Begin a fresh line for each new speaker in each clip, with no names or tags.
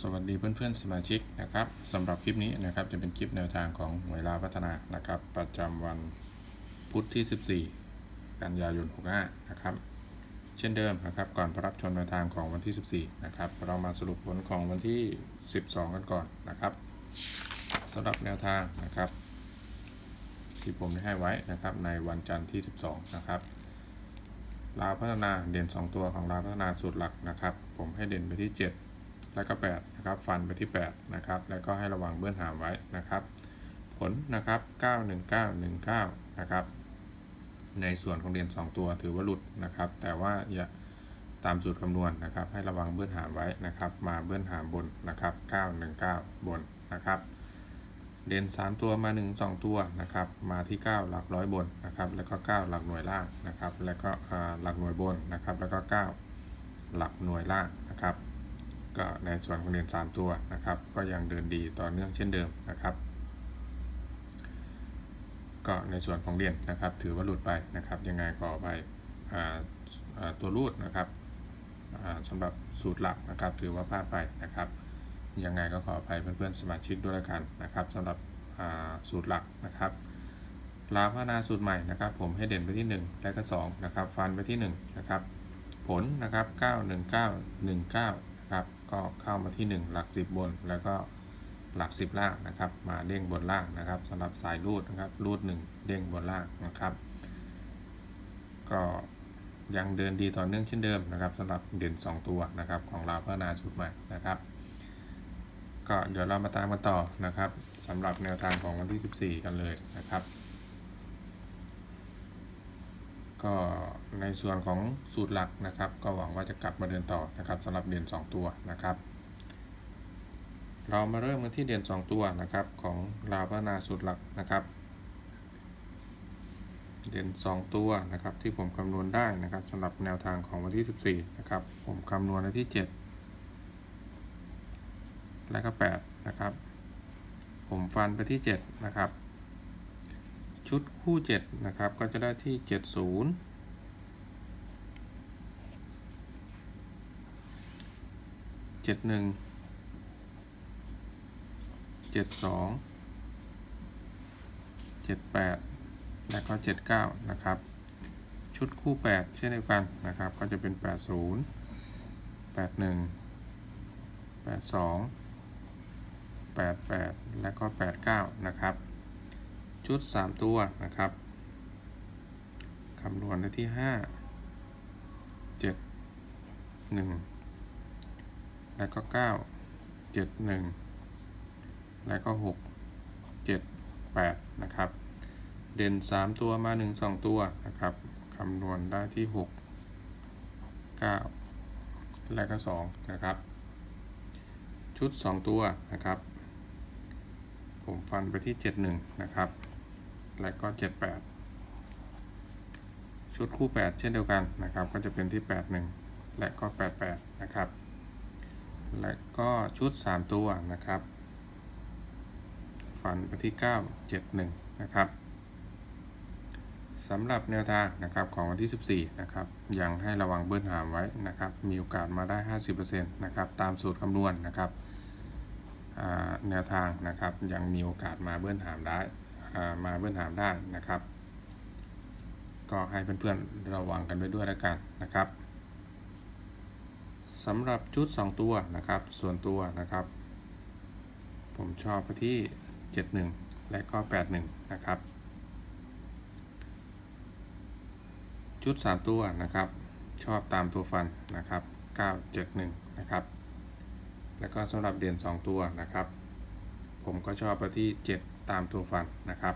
สวัสดีเพื่อนๆสมาชิกนะครับสำหรับคลิปนี้นะครับจะเป็นคลิปแนวทางของหวยลาพัฒนานะครับ ประจำวันพุธที่ 14 กันยายน 65 นะครับ เช่นเดิมนะครับก่อนรับชมแนวทางของวันที่ 14 นะครับ เรามาสรุปผลของวันที่ 12 กันก่อนนะครับสำหรับแนวทางนะครับ ที่ผมได้ให้ไว้นะครับในวันจันทร์ที่ 12 นะครับลาวพัฒนาเด่น 2 ตัวของลาวพัฒนาสูตรหลักนะครับ ผมให้เด่นไปที่ 7 แล้วก็8นะครับฟันไปที่8นะครับแล้วก็ให้ระวังเบื้องหามไว้นะครับ ผลนะครับ 91919 นะครับ ในส่วนของเด่น2ตัวถือว่าหลุดนะครับ แต่ว่าอย่าตามสูตรคำนวณนะครับ ให้ระวังเบื้องหามไว้นะครับ มาเบื้องหามบนนะครับ 919 บนนะครับเด่น3 ตัวมา 1 2 ตัวนะครับมาที่ 9 หลักร้อยบนนะครับแล้วก็ 9 หลักหน่วยล่างนะครับแล้วก็หลักหน่วยบนนะครับแล้วก็ 9 หลักหน่วยล่างนะครับ ก็ในส่วนของเรียน3ตัวนะครับ ก็ยังเดินดีต่อเนื่องเช่นเดิมนะครับ ก็ในส่วนของเรียนนะครับ ถือว่าหลุดไปนะครับ ยังไงขอไปตัวรูดนะครับอ่าสำหรับสูตรหลักนะครับ ถือว่าพลาดไปนะครับ ยังไงก็ขออภัยเพื่อนๆสมาชิกด้วยละกันนะครับสำหรับสูตรหลักนะครับลาพัฒนาสูตรใหม่นะครับ ผมให้เด่นไปที่ 1 และก็2นะครับ ฟันไปที่1นะครับ ผลนะครับ 91919นะครับ ก็เข้ามาที่ 1 หลัก 10 บน แล้วก็หลัก 10 ล่างนะครับ มาเด้งบนล่างนะครับสำหรับสายรูดนะครับรูด 1 เด้งบนล่างนะครับ ก็ยังเดินดีต่อเนื่องเช่นเดิมนะครับสำหรับเด่น 2 ตัวนะครับของลาพัฒนาสูตรใหม่นะครับ ก็เดี๋ยวเรามาตามกันต่อนะครับสำหรับแนวทางของวันที่ 14 กันเลยนะครับ ก็ในส่วนของสูตรหลักนะครับ ก็หวังว่าจะกลับมาเดินต่อนะครับสำหรับเด่น2 ตัวนะครับ เรามาเริ่มกันที่เด่น2 ตัวนะครับของลาวพนาสูตรหลักนะครับ เด่น 2 ตัวนะครับที่ผมคำนวณได้นะครับสำหรับแนวทางของวันที่ 14นะครับผมคำนวณไว้ที่ 7 และก็8นะครับ ผมฟันไปที่ 7 นะครับ ชุดคู่ 7 นะครับ ก็จะได้ที่ 70 71 72 78 และก็ 79 นะครับ ชุดคู่ 8 เช่นเดียวกันนะครับ ก็จะเป็น 80 81 82 88 และก็ 89 นะครับ ชุด 3 ตัวนะครับคำนวณได้ที่ 5 7 1 และก็ 9 7 1 และก็ 6 7 8 นะครับ เด่น 3 ตัวมา 1 2 ตัวนะครับคำนวณได้ที่ 6 9 และก็ 2 นะครับ ชุด 2 ตัวนะครับ ผมฟันไปที่ 71 นะครับ และก็ 78 ชุดคู่ 8 เช่นเดียวกันนะครับ ก็จะเป็นที่ 81 และก็ 88 นะครับ และก็ชุด 3 ตัวนะครับฟันไปที่ 9 71 นะครับสำหรับแนวทางนะครับของวันที่ 14 นะครับยังให้ระวังเบิ้ลหามไว้นะครับ มีโอกาสมาได้ 50%นะครับ ตามสูตรคำนวณนะครับแนวทางนะครับยังมีโอกาสมาเบิ้ลหามได้ มาเบิ้ลหามได้นะครับ ก็ให้เพื่อนๆระวังกันไว้ด้วยแล้วกันนะครับสำหรับชุด 2 ตัวนะครับ ส่วนตัวนะครับ ผมชอบไปที่ 71 และก็ 81 นะครับ ชุด 3 ตัวนะครับ ชอบตามตัวฟันนะครับ 971 นะครับ แล้วก็สำหรับเด่น2 ตัวนะครับ ผมก็ชอบไปที่ 7 ตามตัวฟันนะครับ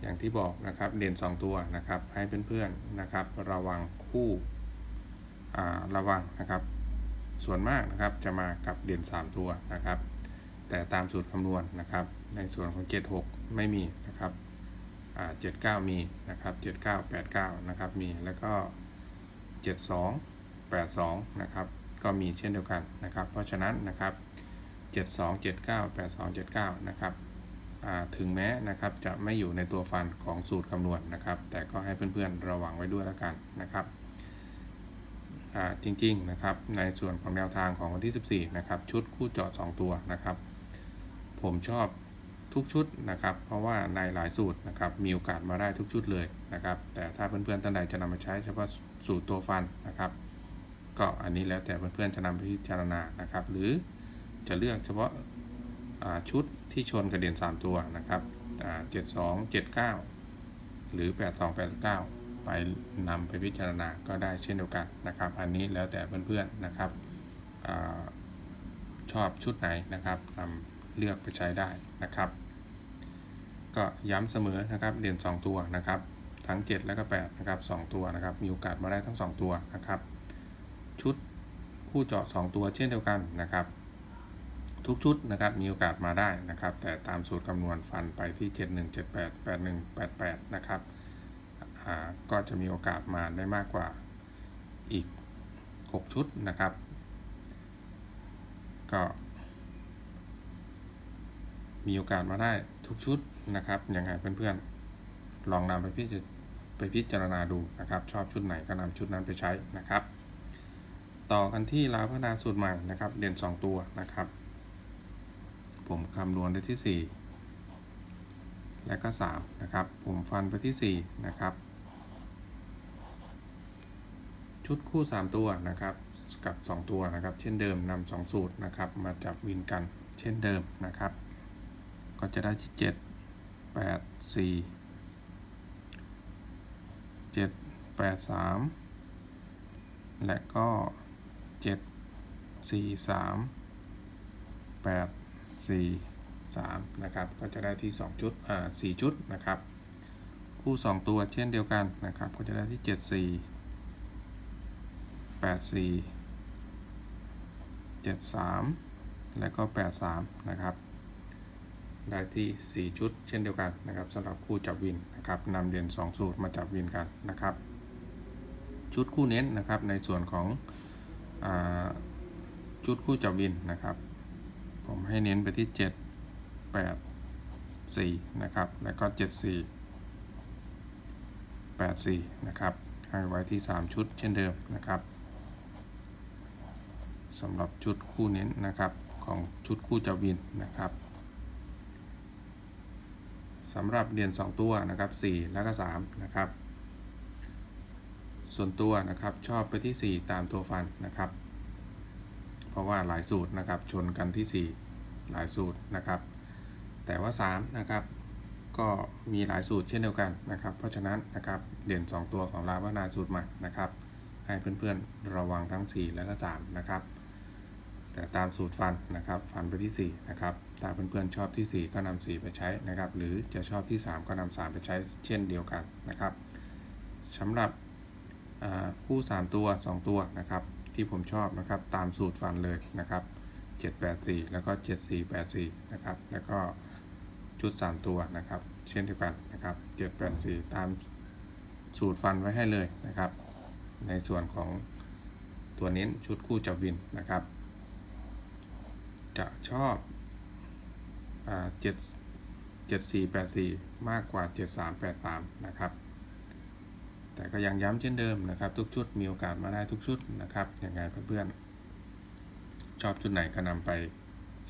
อย่างที่บอกนะครับเด่น 2 ตัวนะครับ ให้เพื่อนๆนะครับ ระวังคู่อ่าระวังนะครับ ส่วนมากนะครับจะมากับเด่น 3 ตัวนะครับ แต่ตามสูตรคำนวณนะครับ ในส่วนของ 76 ไม่มีนะครับอ่า79มีนะครับ79 89นะครับมีแล้วก็72 82นะครับก็มีเช่นเดียวกันนะครับ เพราะฉะนั้นนะครับ72 79 82 79นะครับ ถึงแม้นะครับจะไม่อยู่ในตัวฟันของสูตรคำนวณนะครับ แต่ก็ให้เพื่อนๆระวังไว้ด้วยแล้วกันนะครับจริงๆนะครับในส่วนของแนวทางของวันที่ 14นะครับชุดคู่เจาะ2ตัวนะครับ ผมชอบทุกชุดนะครับ เพราะว่าในหลายสูตรนะครับมีโอกาสมาได้ทุกชุดเลยนะครับ แต่ถ้าเพื่อนๆท่านใดจะนำมาใช้เฉพาะสูตรตัวฟันนะครับ ก็อันนี้แล้วแต่เพื่อนๆจะนำไปพิจารณานะครับ หรือจะเลือกเฉพาะชุด ที่ชนกระเด็น 3 ตัวนะครับอ่า72 79 หรือ 82 89 ไปนำไปพิจารณาก็ได้เช่นเดียวกันนะครับ อันนี้แล้วแต่เพื่อนๆนะครับอชอบชุดไหนนะครับนำเลือกไปใช้ได้นะครับ ก็ย้ำเสมอนะครับเด่น2 ตัวนะครับ ทั้ง 7 และก็8นะครับ2ตัวนะครับ มีโอกาสมาได้ทั้ง 2 ตัวนะครับ ชุดคู่เจาะ 2 ตัวเช่นเดียวกันนะครับ ทุกชุดนะครับมีโอกาสมาได้นะครับ แต่ตามสูตรคำนวณฟันไปที่ 7178 8188 นะครับก็จะมีโอกาสมาได้มากกว่าอีก 6 ชุดนะครับ ก็ มีโอกาสมาได้ทุกชุดนะครับยังไงเพื่อนๆ ลองนำไปพิจไปพิจารณาดูนะครับ ชอบชุดไหนก็นำชุดนั้นไปใช้นะครับ ต่อกันที่ลาวพนาสูตรใหม่นะครับเด่น2 ตัวนะครับ ผมคำนวณได้ที่ 4 และก็ 3 นะครับ ผมฟันไปที่ 4 นะครับ ชุดคู่ 3 ตัวนะครับ กับ 2 ตัวนะครับ เช่นเดิมนำ2สูตรนะครับ มาจับวินกันเช่นเดิมนะครับ ก็จะได้ที่ 7 8 4 7 8 3 และก็ 7 4 3 8 4 3นะครับก็จะได้ที่ 2 ชุดอ่า4ชุดนะครับ คู่ 2 ตัวเช่นเดียวกันนะครับ ก็จะได้ที่ 7 4 8 4 7 3 และก็ 8 3 นะครับได้ที่ 4 ชุดเช่นเดียวกันนะครับสำหรับคู่จับวินนะครับนำเด่น2 สูตรมาจับวินกันนะครับ ชุดคู่เน้นนะครับในส่วนของอาชุดคู่จับวินนะครับ ผมให้เน้นไปที่ 7 8 4 นะครับ แล้วก็ 7 4 8 4 นะครับ ให้ไว้ที่ 3 ชุดเช่นเดิมนะครับสำหรับชุดคู่เน้นนะครับของชุดคู่จับวินนะครับสำหรับเรียน2 ตัวนะครับ 4 แล้วก็ 3 นะครับ ส่วนตัวนะครับชอบไปที่ 4 ตามตัวฟันนะครับ เพราะว่าหลายสูตรนะครับชนกันที่ 4 หลายสูตรนะครับ แต่ว่า3นะครับก็มีหลายสูตรเช่นเดียวกันนะครับ เพราะฉะนั้นนะครับเด่น 2 ตัวของลาวนาสูตรใหม่นะครับ ให้เพื่อนๆระวังทั้ง 4 แล้วก็3นะครับ แต่ตามสูตรฟันนะครับฟันไปที่ 4 นะครับ ถ้าเพื่อนๆชอบที่ 4 ก็นำ4ไปใช้นะครับ หรือจะชอบที่ 3 ก็นำ3ไปใช้เช่นเดียวกันนะครับสำหรับคู่ 3 ตัว 2 ตัวนะครับ ที่ผมชอบนะครับ ตามสูตรฟันเลยนะครับ 784 แล้วก็ 7484 นะครับ แล้วก็ชุด 3 ตัวนะครับ เช่นเดียวกันนะครับ 784 ตามสูตรฟันไว้ให้เลยนะครับ ในส่วนของตัวเน้นชุดคู่จับวินนะครับ จะชอบอ่าเจ็ดเจ็ดสี่แปดสี่มากกว่าเจ็ดสามแปดสามนะครับ แต่ก็ยังย้ำเช่นเดิมนะครับ ทุกชุดมีโอกาสมาได้ทุกชุดนะครับอยังไงเพื่อนๆ ชอบชุดไหนก็นำไป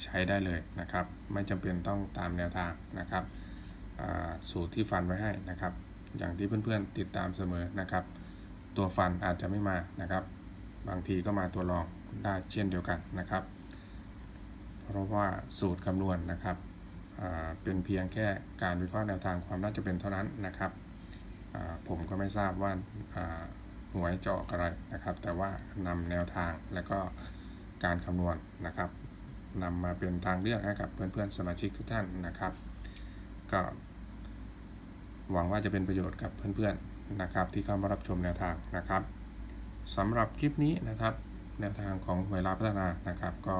ใช้ได้เลยนะครับ ไม่จำเป็นต้องตามแนวทางนะครับสูตรที่ฟันไว้ให้นะครับ อย่างที่เพื่อนๆติดตามเสมอนะครับ ตัวฟันอาจจะไม่มานะครับ บางทีก็มาตัวรองได้เช่นเดียวกันนะครับ เพราะว่าสูตรคำนวณนะครับเป็นเพียงแค่การวิเคราะห์แนวทางความน่าจะเป็นเท่านั้นนะครับ ผมก็ไม่ทราบว่าอ่าหวยจะออกอะไรนะครับ แต่ว่านำแนวทางและก็การคำนวณนะครับนำมาเป็นทางเลือกให้กับเพื่อนๆสมาชิกทุกท่านนะครับ ก็หวังว่าจะเป็นประโยชน์กับเพื่อนๆนะครับ ที่เข้ามารับชมแนวทางนะครับสำหรับคลิปนี้นะครับ แนวทางของหวยลาพัฒนานะครับ ก็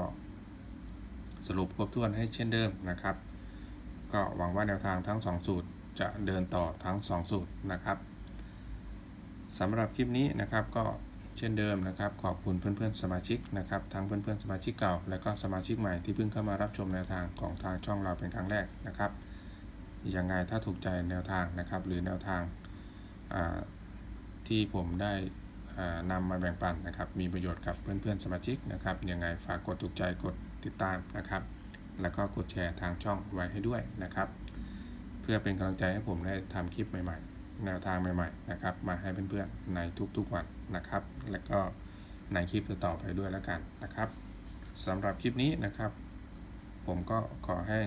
สรุปครบถ้วนให้เช่นเดิมนะครับ ก็หวังว่าแนวทางทั้ง 2 สูตร จะเดินต่อทั้ง 2 สูตรนะครับสำหรับคลิปนี้นะครับก็เช่นเดิมนะครับ ขอบคุณเพื่อนๆสมาชิกนะครับทั้งเพื่อนๆสมาชิกเก่า และก็สมาชิกใหม่ที่เพิ่งเข้ามารับชมแนวทางของทางช่องเราเป็นครั้งแรกนะครับยังไงถ้าถูกใจแนวทางนะครับ หรือแนวทางที่ผมได้นำมาแบ่งปันนะครับ มีประโยชน์กับเพื่อนๆสมาชิกนะครับยังไงฝากกดถูกใจกดติดตามนะครับ แล้วก็กดแชร์ทางช่องไว้ให้ด้วยนะครับ เพื่อเป็นกำลังใจให้ผมได้ทำคลิปใหม่ๆ แนวทางใหม่ๆนะครับมาให้เพื่อนๆในทุกๆวันนะครับ แล้วก็ในคลิปต่อๆไปด้วยแล้วกันนะครับสำหรับคลิปนี้นะครับ ผมก็ขอให้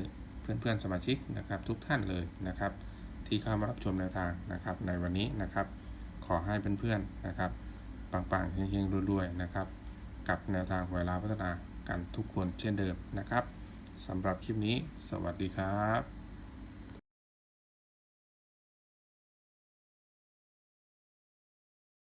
เพื่อนๆสมาชิกนะครับ ทุกท่านเลยนะครับ ที่เข้ามารับชมแนวทางนะครับ ในวันนี้นะครับ ขอให้เพื่อนๆนะครับปังๆเฮงๆรวยๆนะครับ กับแนวทางหวยลาพัฒนากันทุกคนเช่นเดิมนะครับสำหรับคลิปนี้ สวัสดีครับ